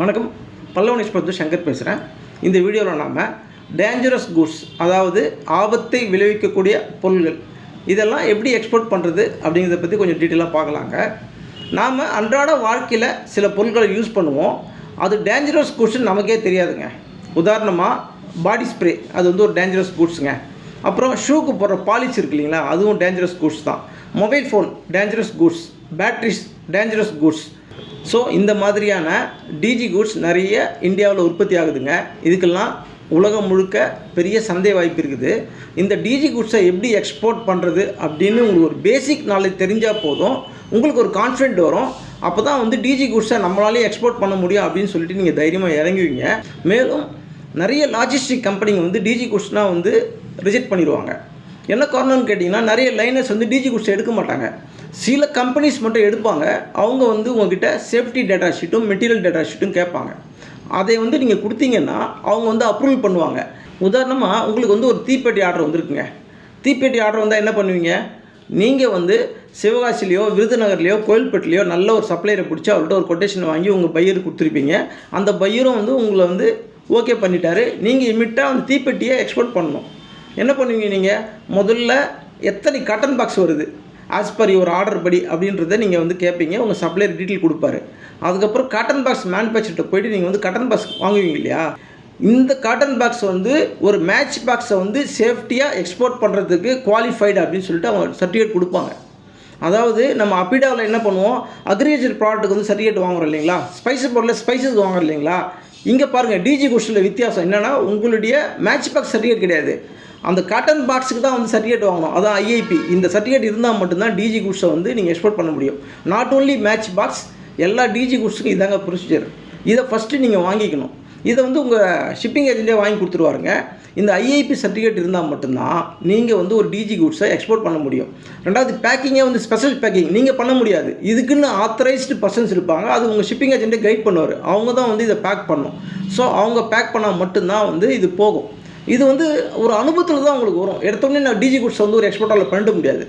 வணக்கம். பல்லவன் எக்ஸ்பிரஸ் சங்கர் பேசுகிறேன் இந்த வீடியோவில் நாம் டேஞ்சரஸ் கூட்ஸ் அதாவது ஆபத்தை விளைவிக்கக்கூடிய பொருள்கள் இதெல்லாம் எப்படி எக்ஸ்போர்ட் பண்ணுறது அப்படிங்கிறத பற்றி கொஞ்சம் டீட்டெயிலாக பார்க்கலாங்க. நாம் அன்றாட வாழ்க்கையில் சில பொருட்களை யூஸ் பண்ணுவோம். அது டேஞ்சரஸ் கூட்ஸ்னு நமக்கே தெரியாதுங்க. உதாரணமாக பாடி ஸ்ப்ரே அது வந்து ஒரு டேஞ்சரஸ் கூட்ஸுங்க அப்புறம் ஷூக்கு போடுற பாலிஷ் இருக்கு இல்லைங்களா அதுவும் டேஞ்சரஸ் கூட்ஸ் தான். Mobile phone dangerous goods batteries dangerous goods so இந்த மாதிரியான டிஜி குட்ஸ் நிறைய இந்தியாவில் உற்பத்தி ஆகுதுங்க. இதுக்கெல்லாம் உலகம் முழுக்க பெரிய சந்தை வாய்ப்பு இருக்குது. இந்த டிஜி குட்ஸை எப்படி எக்ஸ்போர்ட் பண்ணுறது அப்படின்னு உங்களுக்கு ஒரு பேசிக் நாலேஜ் தெரிஞ்சால் போதும். உங்களுக்கு ஒரு கான்ஃபிடென்ட் வரும். அப்போ தான் வந்து டிஜி குட்ஸை நம்மளாலே எக்ஸ்போர்ட் பண்ண முடியும் அப்படின்னு சொல்லிட்டு நீங்கள் தைரியமாக இறங்குவீங்க. மேலும் நிறைய லாஜிஸ்டிக் கம்பெனிங்க வந்து டிஜி குட்ஸ்னால் வந்து ரிஜெக்ட் பண்ணிடுவாங்க. என்ன காரணம்னு கேட்டிங்கன்னா நிறைய லைனர்ஸ் வந்து டிஜி குட்ஸ் எடுக்க மாட்டாங்க. சில கம்பெனிஸ் மட்டும் எடுப்பாங்க. அவங்க வந்து உங்ககிட்ட சேஃப்டி டேட்டா ஷீட்டும் மெட்டீரியல் டேட்டா ஷீட்டும் கேட்பாங்க. அதை வந்து நீங்கள் கொடுத்தீங்கன்னா அவங்க வந்து அப்ரூவல் பண்ணுவாங்க. உதாரணமாக உங்களுக்கு வந்து ஒரு தீப்பெட்டி ஆர்டர் வந்திருக்குங்க. தீப்பெட்டி ஆர்டர் வந்தால் என்ன பண்ணுவீங்க? நீங்கள் வந்து சிவகாசிலேயோ விருதுநகர்லேயோ கோயில்பேட்டிலையோ நல்ல ஒரு சப்ளையரை பிடிச்சி அவர்கிட்ட ஒரு கொட்டேஷன் வாங்கி உங்கள் பையருக்கு கொடுத்துருப்பீங்க. அந்த பையரும் வந்து உங்களை வந்து ஓகே பண்ணிட்டாரு. நீங்கள் இமிட்டாக அந்த தீப்பெட்டியை எக்ஸ்போர்ட் பண்ணணும். என்ன பண்ணுவீங்க நீங்கள் முதல்ல எத்தனை கட்டன் பாக்ஸ் வருது? ஆஸ் பர் யுவர் ஆர்டர் படி அப்படின்றத நீங்கள் வந்து கேட்பீங்க உங்கள் சப்ளையர் டீட்டெயில் கொடுப்பாரு. அதுக்கப்புறம் காட்டன் பாக்ஸ் மேனுஃபேக்சர்கிட்ட போயிட்டு நீங்கள் வந்து காட்டன் பாக்ஸ் வாங்குவீங்க இல்லையா? இந்த காட்டன் பாக்ஸ் வந்து ஒரு மேட்ச் பாக்ஸை வந்து சேஃப்டியாக எக்ஸ்போர்ட் பண்ணுறதுக்கு குவாலிஃபைடு அப்படின்னு சொல்லிட்டு அவங்க சர்டிஃபிகேட் கொடுப்பாங்க. அதாவது நம்ம அப்பிடாவில் என்ன பண்ணுவோம்? அக்ரிகல்ச்சர் ப்ராடக்ட்டுக்கு வந்து சர்டிஃபிகேட் வாங்குறோம் இல்லைங்களா? ஸ்பைசஸ் பொருளில் ஸ்பைசஸ் வாங்குறோம் இல்லைங்களா? இங்கே பாருங்கள் டிஜி குஷில் வித்தியாசம் என்னென்னா உங்களுடைய மேட்ச் பாக்ஸ் சர்டிஃபிகேட் கிடையாது. அந்த காட்டன் பாக்ஸுக்கு தான் வந்து சர்டிஃபிகேட் வாங்கணும். அதான் ஐஐபி இந்த சர்டிஃபிகேட் இருந்தால் மட்டும்தான் டிஜி குட்ஸை வந்து நீங்கள் எக்ஸ்போர்ட் பண்ண முடியும். நாட் ஓன்லி மேட்ச் பாக்ஸ் எல்லா டிஜி குட்ஸுக்கும் இதாங்க ப்ரொசீஜர் இதை ஃபஸ்ட்டு நீங்கள் வாங்கிக்கணும். இதை வந்து உங்கள் ஷிப்பிங் ஏஜென்ட்டே வாங்கி கொடுத்துருவாருங்க. இந்த ஐஐபி சர்டிஃபிகேட் இருந்தால் மட்டும்தான் நீங்கள் வந்து ஒரு டிஜி குட்ஸை எக்ஸ்போர்ட் பண்ண முடியும். ரெண்டாவது பேக்கிங்கே வந்து ஸ்பெஷல் பேக்கிங் நீங்கள் பண்ண முடியாது. இதுக்குன்னு ஆத்தரைஸ்டு பர்சன்ஸ் இருப்பாங்க. அது உங்கள் ஷிப்பிங் ஏஜென்ட்டே கைட் பண்ணுவார். அவங்க தான் வந்து இதை பேக் பண்ணும். ஸோ அவங்க பேக் பண்ணால் மட்டும்தான் வந்து இது போகும். இது வந்து ஒரு அனுபவத்தில் தான் உங்களுக்கு வரும். எடுத்தோடனே நான் டிஜி குட்ஸ் வந்து ஒரு எக்ஸ்போர்ட்டால் பண்ணிட முடியாது.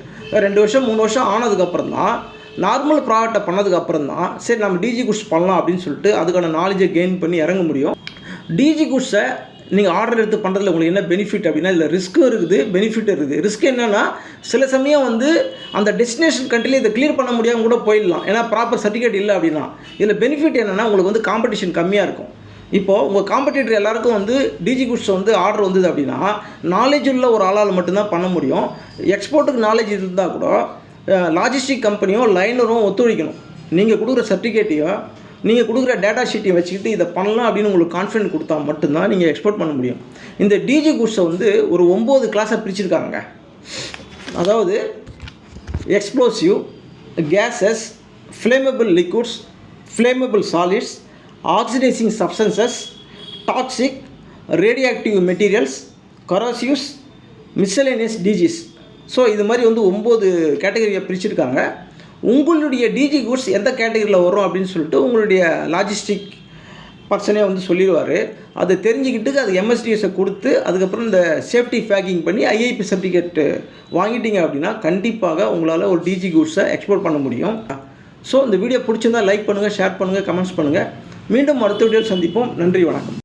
ரெண்டு வருஷம் மூணு வருஷம் ஆனதுக்கப்புறம் தான் நார்மல் ப்ராடக்டை பண்ணதுக்கப்புறம் தான் சரி நம்ம டிஜி குட்ஸ் பண்ணலாம் அப்படின்னு சொல்லிட்டு அதுக்கான நாலேஜை கெயின் பண்ணி இறங்க முடியும். டிஜி குட்ஸை நீங்கள் ஆர்டர் எடுத்து பண்ணுறதுல உங்களுக்கு என்ன பெனிஃபிட் அப்படின்னா இதில் ரிஸ்க்கும் இருக்குது பெனிஃபிட் இருக்குது. ரிஸ்க் என்னென்னா சில சமயம் வந்து அந்த டெஸ்டினேஷன் கண்ட்ரியில் இதை கிளியர் பண்ண முடியாமல் கூட போயிடலாம். ஏன்னா ப்ராப்பர் சர்டிஃபிகேட் இல்லை அப்படின்னா. இதில் பெனிஃபிட் என்னென்னா உங்களுக்கு வந்து காம்படிஷன் கம்மியாக இருக்கும். இப்போது உங்கள் காம்படிட்டர் எல்லாருக்கும் வந்து டிஜி குட்ஸ் வந்து ஆர்டர் வந்தது அப்படின்னா நாலேஜ் உள்ள ஒரு ஆளால் மட்டும்தான் பண்ண முடியும். எக்ஸ்போர்ட்டுக்கு நாலேஜ் இருந்தால் கூட லாஜிஸ்டிக் கம்பெனியும் லைனரும் ஒத்துழைக்கணும். நீங்கள் கொடுக்குற சர்டிஃபிகேட்டையும் நீங்கள் கொடுக்குற டேட்டா ஷீட்டையும் வச்சுக்கிட்டு இதை பண்ணலாம் அப்படின்னு உங்களுக்கு கான்ஃபிடென்ட் கொடுத்தா மட்டும்தான் நீங்கள் எக்ஸ்போர்ட் பண்ண முடியும். இந்த டிஜி குட்ஸை வந்து ஒரு ஒம்பது கிளாஸாக பிரிச்சிருக்காங்க அதாவது explosive gases flammable liquids flammable solids oxidising substances toxic radioactive materials corrosives miscellaneous DGs so இது மாதிரி வந்து ஒம்பது கேட்டகரியை பிரிச்சுருக்காங்க. உங்களுடைய டிஜி குட்ஸ் எந்த கேட்டகரியில் வரும் அப்படின்னு சொல்லிட்டு உங்களுடைய லாஜிஸ்டிக் பர்சனே வந்து சொல்லிடுவார் அதை தெரிஞ்சுக்கிட்டு அது எம்எஸ்டிஎஸை கொடுத்து அதுக்கப்புறம் இந்த சேஃப்டி பேக்கிங் பண்ணி ஐஐபி சர்டிஃபிகேட்டு வாங்கிட்டீங்க அப்படின்னா கண்டிப்பாக உங்களால் ஒரு டிஜி குட்ஸை எக்ஸ்போர்ட் பண்ண முடியும். ஸோ இந்த வீடியோ பிடிச்சிருந்தால் லைக் பண்ணுங்கள் ஷேர் பண்ணுங்கள் கமெண்ட்ஸ் பண்ணுங்கள் மீண்டும் அடுத்த வீடியோ சந்திப்போம். நன்றி வணக்கம்.